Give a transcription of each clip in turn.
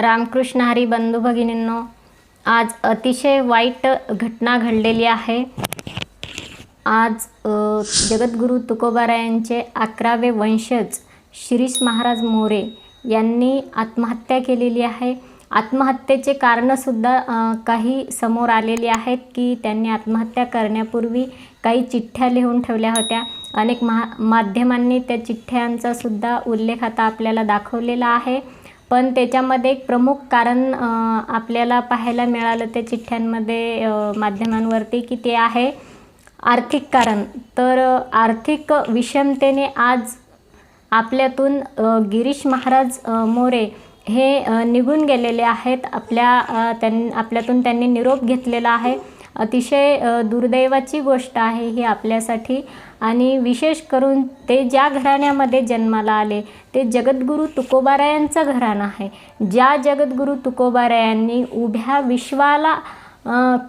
रामकृष्ण हरी बंधू भगिनींनो आज अतिशय वाईट घटना घडलेली आहे. आज जगद्गुरु जगद्गुरू तुकोबारायांचे अकरावे वंशज शिरीष महाराज मोरे यांनी आत्महत्या केलेली आहे. आत्महत्येचे कारणंसुद्धा काही समोर आलेली आहेत की त्यांनी आत्महत्या करण्यापूर्वी काही चिठ्ठ्या लिहून ठेवल्या होत्या. अनेक महा माध्यमांनी त्या चिठ्ठ्यांचासुद्धा उल्लेख आता आपल्याला दाखवलेला आहे. पण त्याच्यामध्ये एक प्रमुख कारण आपल्याला पाहायला मिळालं त्या चिठ्ठ्यांमध्ये माध्यमांवरती की ते आहे आर्थिक कारण. तर आर्थिक विषमतेने आज आपल्यातून गिरीश महाराज मोरे हे निघून गेलेले आहेत. आपल्या त्यां आपल्यातून त्यांनी निरोप घेतलेला आहे. अतिशय दुर्दैवाची गोष्ट आहे ही आपल्यासाठी. आणि विशेष करून ते ज्या घराण्यामध्ये जन्माला आले ते जगद्गुरू तुकोबारायांचं घराणं आहे. ज्या जगद्गुरू तुकोबारायांनी उभ्या विश्वाला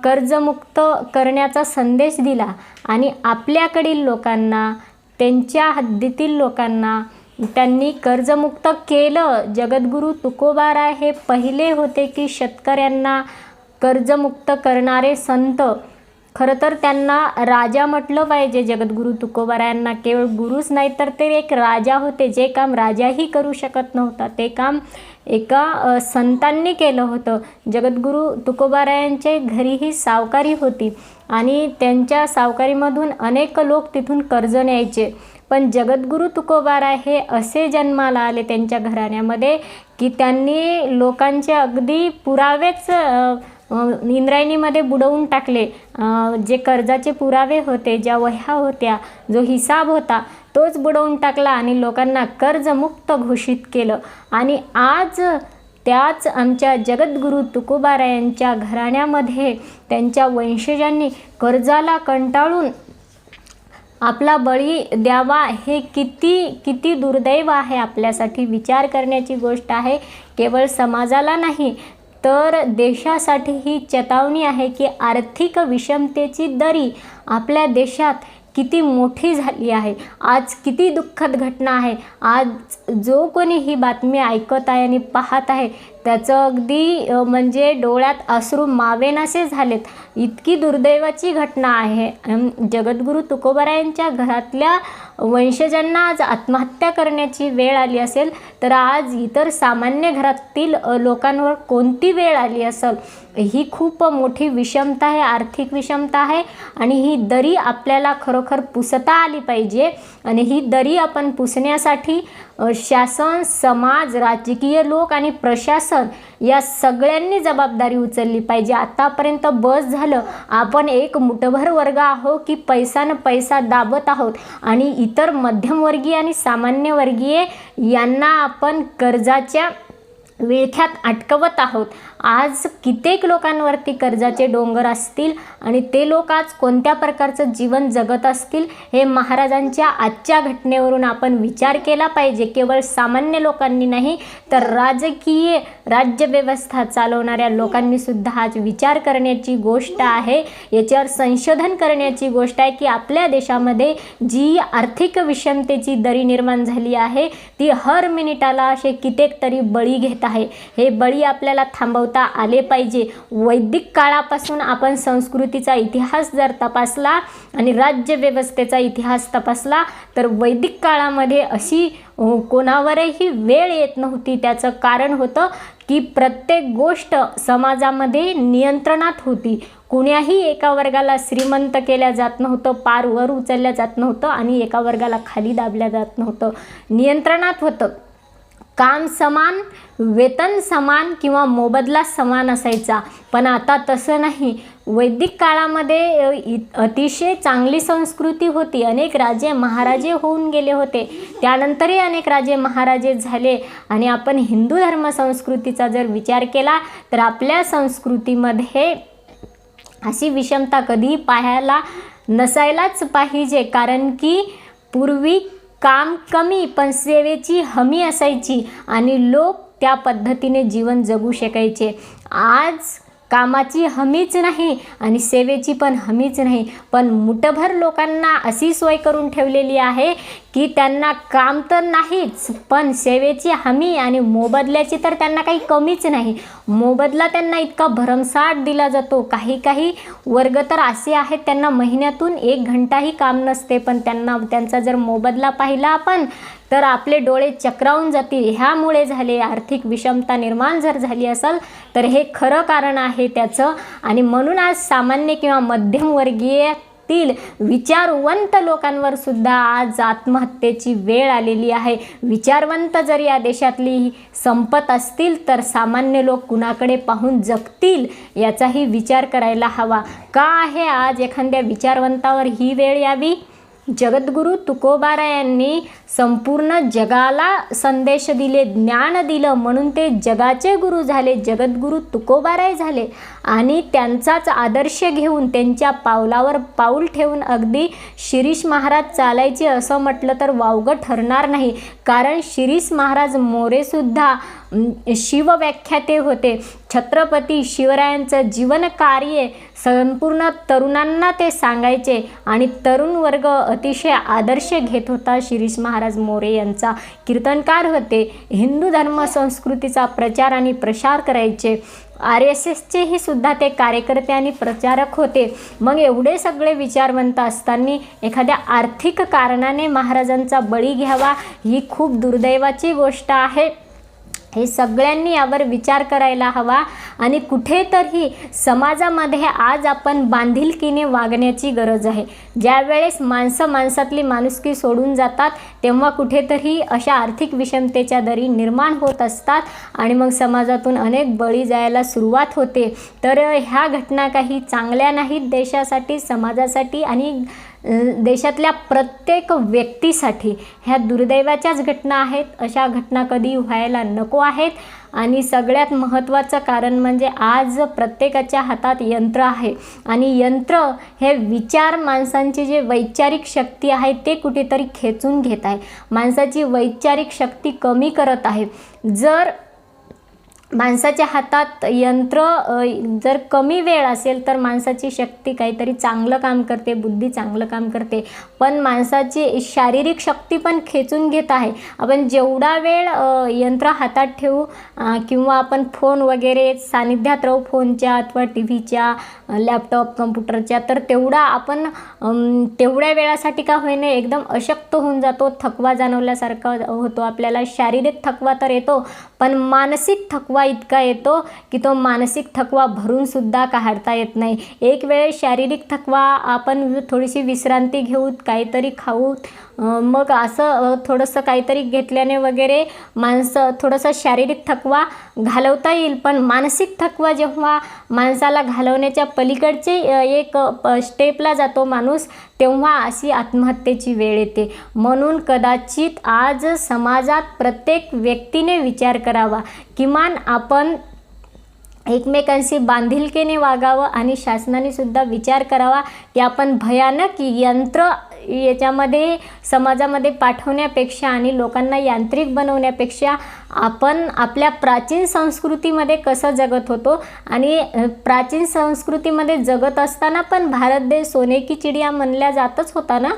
कर्जमुक्त करण्याचा संदेश दिला आणि आपल्याकडील लोकांना त्यांच्या हद्दीतील लोकांना त्यांनी कर्जमुक्त केलं. जगद्गुरू तुकोबाराय हे पहिले होते की शेतकऱ्यांना कर्जमुक्त करणारे संत. खरं तर त्यांना राजा म्हटलं पाहिजे. जगद्गुरू तुकोबारायांना केवळ गुरुच नाही तर ते एक राजा होते. जे काम राजाही करू शकत नव्हता ते काम एका संतांनी केलं होतं. जगद्गुरू तुकोबारायांचे घरीही सावकारी होती आणि त्यांच्या सावकारीमधून अनेक लोक तिथून कर्ज न्यायचे. पण जगद्गुरू तुकोबाराय हे असे जन्माला आले त्यांच्या घराण्यामध्ये की त्यांनी लोकांचे अगदी पुरावेच इंद्रायणीमध्ये बुडवून टाकले. जे कर्जाचे पुरावे होते ज्या वह्या होत्या जो हिसाब होता तोच बुडवून टाकला आणि लोकांना कर्जमुक्त घोषित केलं. आणि आज त्याच आमच्या जगद्गुरू तुकोबारायांच्या घराण्यामध्ये त्यांच्या वंशजांनी कर्जाला कंटाळून आपला बळी द्यावा हे किती किती दुर्दैव आहे आपल्यासाठी विचार करण्याची गोष्ट आहे. केवळ समाजाला नाही तर देशासाठी ही चेतावणी आहे की आर्थिक विषमतेची दरी आपल्या देशात किती मोठी झाली आहे. आज किती दुःखद घटना आहे. आज जो कोणी ही बातमी ऐकत आहे आणि पाहत आहे त्याचं अगदी म्हणजे डोळ्यात अश्रू मावेनासे झालेत. इतकी दुर्दैवाची घटना आहे. जगद्गुरू तुकोबारायांच्या घरातल्या वंशजांना आज आत्महत्या करण्याची वेळ आली असेल तर आज इतर सामान्य घरातील लोकांवर कोणती वेळ आली असेल? ही खूप मोठी विषमता आहे आर्थिक विषमता आहे आणि ही दरी आपल्याला खरोखर पुसता आली पाहिजे. आणि ही दरी आपण पुसण्यासाठी शासन समाज राजकीय लोक आणि प्रशासन या सगळ्यांनी जबाबदारी उचलली पाहिजे. आतापर्यंत बस झालं आपण एक मुठभर वर्ग आहो की पैसा न पैसा दाबत आहोत. आणि इतर मध्यमवर्गीय आणि सामान्यवर्गीय यांना आपण कर्जाच्या विळख्यात अटकवत आहोत. आज कित्येक लोकांवरती कर्जाचे डोंगर असतील आणि ते लोक आज कोणत्या प्रकारचं जीवन जगत असतील हे महाराजांच्या आजच्या घटनेवरून आपण विचार केला पाहिजे. केवळ सामान्य लोकांनी नाही तर राजकीय राज्यव्यवस्था चालवणाऱ्या लोकांनी सुद्धा आज विचार करण्याची गोष्ट आहे. याच्यावर संशोधन करण्याची गोष्ट आहे की आपल्या देशामध्ये जी आर्थिक विषमतेची दरी निर्माण झाली आहे ती हर मिनिटाला असे कित्येक तरी बळी घेतात आहे. हे बळी आपल्याला थांबवता आले पाहिजे. वैदिक काळापासून आपण संस्कृतीचा इतिहास जर तपासला आणि राज्यव्यवस्थेचा इतिहास तपासला तर वैदिक काळामध्ये अशी कोणावरही वेळ येत नव्हती. त्याचं कारण होतं की प्रत्येक गोष्ट समाजामध्ये नियंत्रणात होती. कुण्याही एका वर्गाला श्रीमंत केल्या जात नव्हतं पार वर उचलल्या जात नव्हतं आणि एका वर्गाला खाली दाबल्या जात नव्हतं. नियंत्रणात होतं. काम समान वेतन समान किंवा मोबदला समान असायचा. पण आता तसं नाही. वैदिक काळामध्ये इ- अतिशय चांगली संस्कृती होती. अनेक राजे महाराजे होऊन गेले होते. त्यानंतरही अनेक राजे महाराजे झाले. आणि आपण हिंदू धर्म संस्कृतीचा जर विचार केला तर आपल्या संस्कृतीमध्ये अशी विषमता कधीही पाहायला नसायलाच पाहिजे. कारण की पूर्वी काम कमी पण सेवेची हमी असायची आणि लोक त्या पद्धतीने जीवन जगू शकायचे. आज कामाची हमीच नाही आणि सेवेची पण हमीच नाही पण मुठभर लोकांना अशी सोय करून ठेवलेली आहे की त्यांना काम तर नाहीच पण सेवेची हमी आणि मोबदल्याची तर त्यांना काही कमीच नाही. मोबदला त्यांना इतका भरमसाठ दिला जातो. काही काही वर्ग तर असे आहेत त्यांना महिन्यातून एक घंटाही काम नसते पण त्यांना त्यांचा जर मोबदला पाहिला आपण तर आपले डोळे चक्रावून जातील. ह्यामुळे झाले आर्थिक विषमता निर्माण जर झाली असेल तर हे खरं कारण आहे त्याचं. आणि म्हणून आज सामान्य किंवा मध्यमवर्गीय तील विचारवंत लोकांवर सुद्धा आज आत्महत्येची वेळ आलेली आहे. विचारवंत जर या देशातली संपत असतील तर सामान्य लोक कुणाकडे पाहून जगतील याचाही विचार करायला हवा. का आहे आज एखाद्या विचारवंतावर ही वेळ यावी? जगद्गुरू तुकोबारायांनी संपूर्ण जगाला संदेश दिले ज्ञान दिलं म्हणून ते जगाचे गुरु झाले जगद्गुरू तुकोबाराय झाले. आणि त्यांचाच आदर्श घेऊन त्यांच्या पावलावर पाऊल ठेवून अगदी शिरीष महाराज चालायचे असं म्हटलं तर वावगं ठरणार नाही. कारण शिरीष महाराज मोरेसुद्धा शिवव्याख्याते होते. छत्रपती शिवरायांचं जीवन कार्य संपूर्ण तरुणांना ते सांगायचे आणि तरुण वर्ग अतिशय आदर्श घेत होता. शिरीष महाराज मोरे यांचा कीर्तनकार होते. हिंदू धर्म संस्कृतीचा प्रचार आणि प्रसार करायचे. आर एस एसचेही सुद्धा ते कार्यकर्ते आणि प्रचारक होते. मग एवढे सगळे विचारवंत असताना एखाद्या आर्थिक कारणाने महाराजांचा बळी घ्यावा ही खूप दुर्दैवाची गोष्ट आहे. हे सगळ्यांनी यावर विचार करायला हवा आणि कुठेतरी समाजामध्ये आज आपण बांधिलकीने वागण्याची गरज आहे. ज्यावेळेस माणसं माणसातली माणुसकी सोडून जातात तेव्हा कुठेतरी अशा आर्थिक विषमतेच्या दरी निर्माण होत असतात आणि मग समाजातून अनेक बळी जायला सुरुवात होते. तर ह्या घटना काही चांगल्या नाहीत देशासाठी समाजासाठी आणि देशातल्या प्रत्येक व्यक्तीसाठी ह्या दुर्दैवाच्याच घटना आहेत. अशा घटना कधी व्हायला नको आहेत. आणि सगळ्यात महत्त्वाचं कारण म्हणजे आज प्रत्येकाच्या हातात यंत्र आहे. आणि यंत्र हे विचार माणसांची जे वैचारिक शक्ती आहे ते कुठेतरी खेचून घेत आहे. माणसाची वैचारिक शक्ती कमी करत आहे. जर माणसाच्या हातात यंत्र जर कमी वेळ असेल तर माणसाची शक्ती काहीतरी चांगलं काम करते बुद्धी चांगलं काम करते. पण माणसाची शारीरिक शक्ती पण खेचून घेत आहे. आपण जेवढा वेळ यंत्र हातात ठेवू किंवा आपण फोन वगैरे सानिध्यात राहू फोनच्या अथवा टी व्हीच्या लॅपटॉप कम्प्युटरच्या तर तेवढा आपण तेवढ्या वेळासाठी का होईना एकदम अशक्त होऊन जातो. थकवा जाणवल्यासारखा होतो. आपल्याला शारीरिक थकवा तर येतो पण मानसिक थकवा इतका येतो की तो मानसिक थकवा भरूनसुद्धा काढता येत नाही. एक वेळ शारीरिक थकवा आपण थोडीशी विश्रांती घेऊ काहीतरी खाऊ मग असं थोडंसं काहीतरी घेतल्याने वगैरे माणसं थोडंसं शारीरिक थकवा घालवता येईल पण मानसिक थकवा जेव्हा माणसाला घालवण्याच्या पलीकडचे एक स्टेपला जातो माणूस तेव्हा अशी आत्महत्येची वेळ येते. म्हणून कदाचित आज समाजात प्रत्येक व्यक्तीने विचार करावा. किमान आपण एकमेकांशी बांधिलकीने वागावं आणि शासनाने सुद्धा विचार करावा की आपण भयानक यंत्र याच्यामध्ये समाजामध्ये पाठवण्यापेक्षा आणि लोकांना यांत्रिक बनवण्यापेक्षा आपण आपल्या प्राचीन संस्कृतीमध्ये कसं जगत होतो आणि प्राचीन संस्कृतीमध्ये जगत असताना पण भारत देश सोने की चिडिया म्हणल्या जातच होता ना?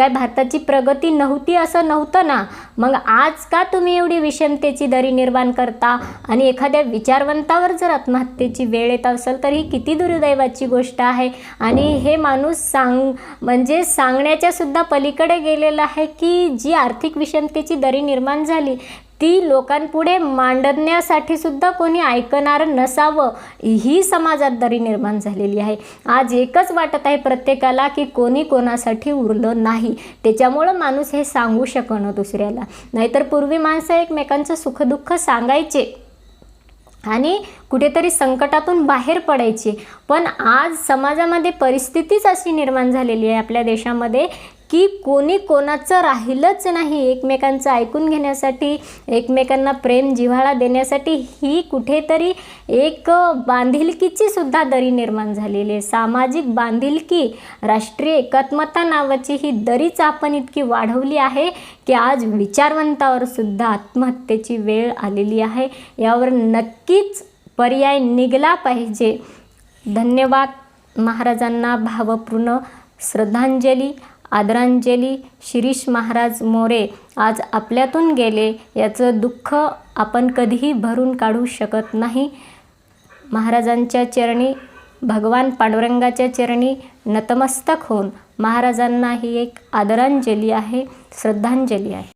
काय भारताची प्रगती नव्हती असं नव्हतं ना? मग आज का तुम्ही एवढी विषमतेची दरी निर्माण करता? आणि एखाद्या विचारवंतावर जर आत्महत्येची वेळ येत असेल तर ही किती दुर्दैवाची गोष्ट आहे? आणि हे माणूस सांग म्हणजे सांगण्याच्यासुद्धा पलीकडे गेलेलं आहे की जी आर्थिक विषमतेची दरी निर्माण झाली ती लोकांपुढे मांडण्यासाठी सुद्धा कोणी ऐकणारं नसावं ही समाजातदारी निर्माण झालेली आहे. आज एकच वाटत आहे प्रत्येकाला की कोणी कोणासाठी उरलं नाही. त्याच्यामुळं माणूस हे सांगू शकणं दुसऱ्याला. नाहीतर पूर्वी माणसं एकमेकांचं सुखदुःख सांगायचे आणि कुठेतरी संकटातून बाहेर पडायचे. पण आज समाजामध्ये परिस्थितीच अशी निर्माण झालेली आहे आपल्या देशामध्ये की कोणी कोणाचं राहिलंच नाही एकमेकांचं ऐकून घेण्यासाठी एकमेकांना प्रेम जिव्हाळा देण्यासाठी ही कुठेतरी एक बांधिलकीची सुद्धा दरी निर्माण झालेली आहे. सामाजिक बांधिलकी राष्ट्रीय एकात्मता नावाची ही दरीच आपण इतकी वाढवली आहे की आज विचारवंतावर सुद्धा आत्महत्येची वेळ आलेली आहे. यावर नक्कीच पर्याय निघला पाहिजे. धन्यवाद. महाराजांना भावपूर्ण श्रद्धांजली. आदरांजली शिरीष महाराज मोरे आज आपल्यातून गेले याचं दुःख आपण कधीही भरून काढू शकत नाही. महाराजांच्या चरणी भगवान पांडुरंगाच्या चरणी नतमस्तक होऊन महाराजांना ही एक आदरांजली आहे श्रद्धांजली आहे.